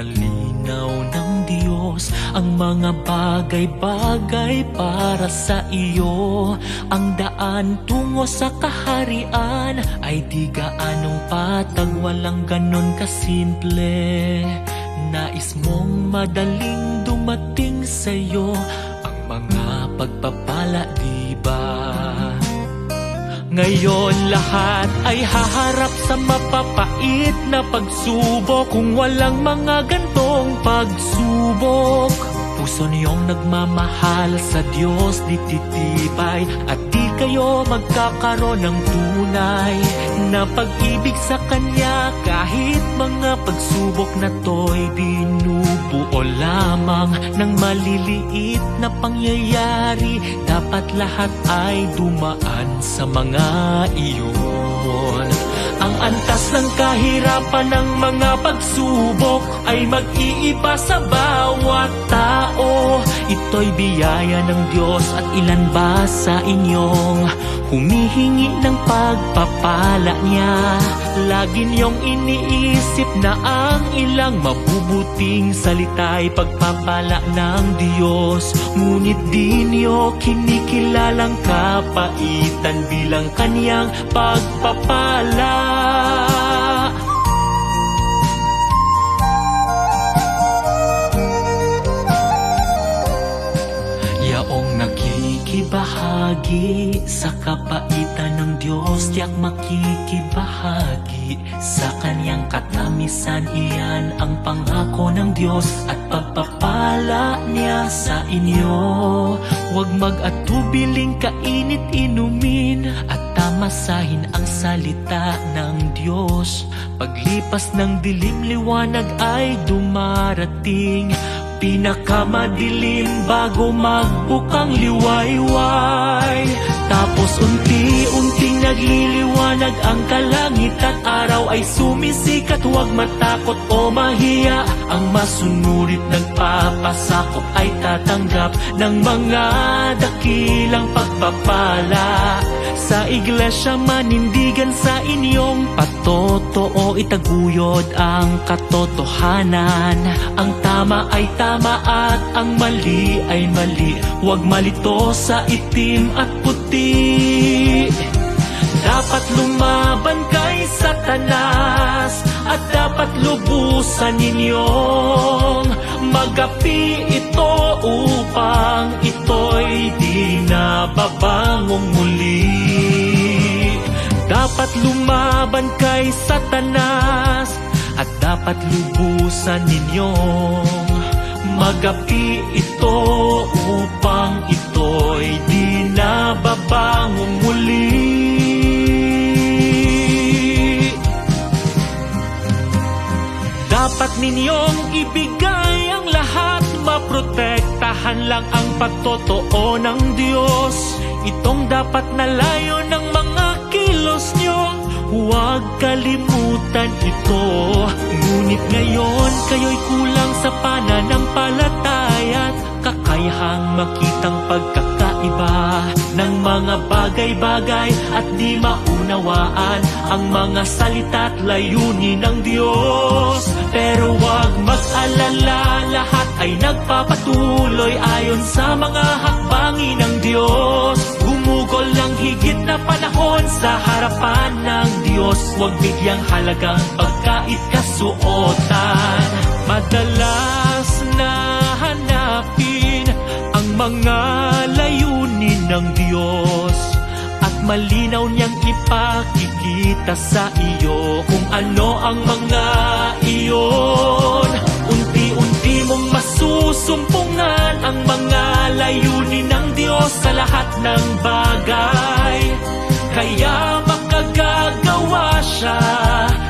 malinaw ng Diyos Ang mga bagay-bagay para sa iyo Ang daan tungo sa kaharian Ay di gaanong patag Walang ganon kasimple Nais mong madaling dumating sa'yo Ang mga pagpapala, di ba? Ngayon lahat ay haharap sa mapapait na pagsubok Kung walang mga gantong pagsubok Puso niyong nagmamahal sa Diyos di titibay At di kayo magkakaroon ng tunay Na pag-ibig sa Kanya. Kahit mga pagsubok na to'y binubuo lamang Ng maliliit na pangyayari Dapat lahat ay dumaan sa mga iyon ng kahirapan ng mga pagsubok ay mag-iiba sa bawat tao. Ito'y biyaya ng Diyos at ilan ba sa inyong humihingi ng pagpapala niya? Lagi niyong iniisip na ang ilang mabubuting salita'y pagpapala ng Diyos. Ngunit di niyo kinikilalang kapaitan bilang kaniyang pagpapala. Nakikibahagi sa kapaitan ng Diyos. Tiyak makikibahagi sa kanyang katamisan. Iyan ang pangako ng Diyos at pagpapala niya sa inyo. Huwag mag-atubiling kainit inumin At tamasahin ang salita ng Diyos. Paglipas ng dilim liwanag ay dumarating Pinakamadilim bago magbukang liwayway. Tapos unti-unting nagliliwanag ang kalangit At araw ay sumisikat Huwag matakot o mahiya. Ang masunurit nagpapasakop ay tatanggap Ng mga dakilang pagpapala Sa iglesia manindigan sa inyong patotoo Itaguyod ang katotohanan. Ang tama ay tama at ang mali ay mali. Huwag malito sa itim at puti. Dapat lumaban kay satanas At dapat lubusan ninyong Magapi ito upang ito'y di na babangong muli. Dapat lumaban kay satanas At dapat lubusan ninyong Magapi ito Dapat ninyong ibigay ang lahat. Maprotektahan lang ang patotoo ng Diyos. Itong dapat na layo ng mga kilos nyo. Huwag kalimutan ito. Ngunit ngayon kayo'y kulang sa pananampalataya At kakayahang makitang pagkakaiba Ng mga bagay-bagay at di maunawaan Ang mga salita at layunin ng Diyos ay nagpapatuloy Ayon sa mga hakbangin ng Diyos. Gumugol ng higit na panahon sa harapan ng Diyos. Huwag bigyang halagang pagkait kasuotan. Madalas na hanapin ang mga layunin ng Diyos. At malinaw niyang ipakikita sa iyo Kung ano ang mga iyon ang mga layunin ng Diyos sa lahat ng bagay. Kaya makagagawa siya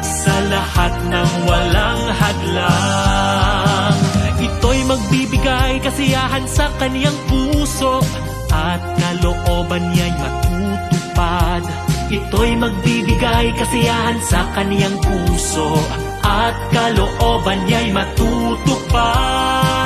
sa lahat ng walang hadlang. Ito'y magbibigay kasiyahan sa kaniyang puso At kalooban niya'y matutupad. Ito'y magbibigay kasiyahan sa kaniyang puso At kalooban niya'y matutupad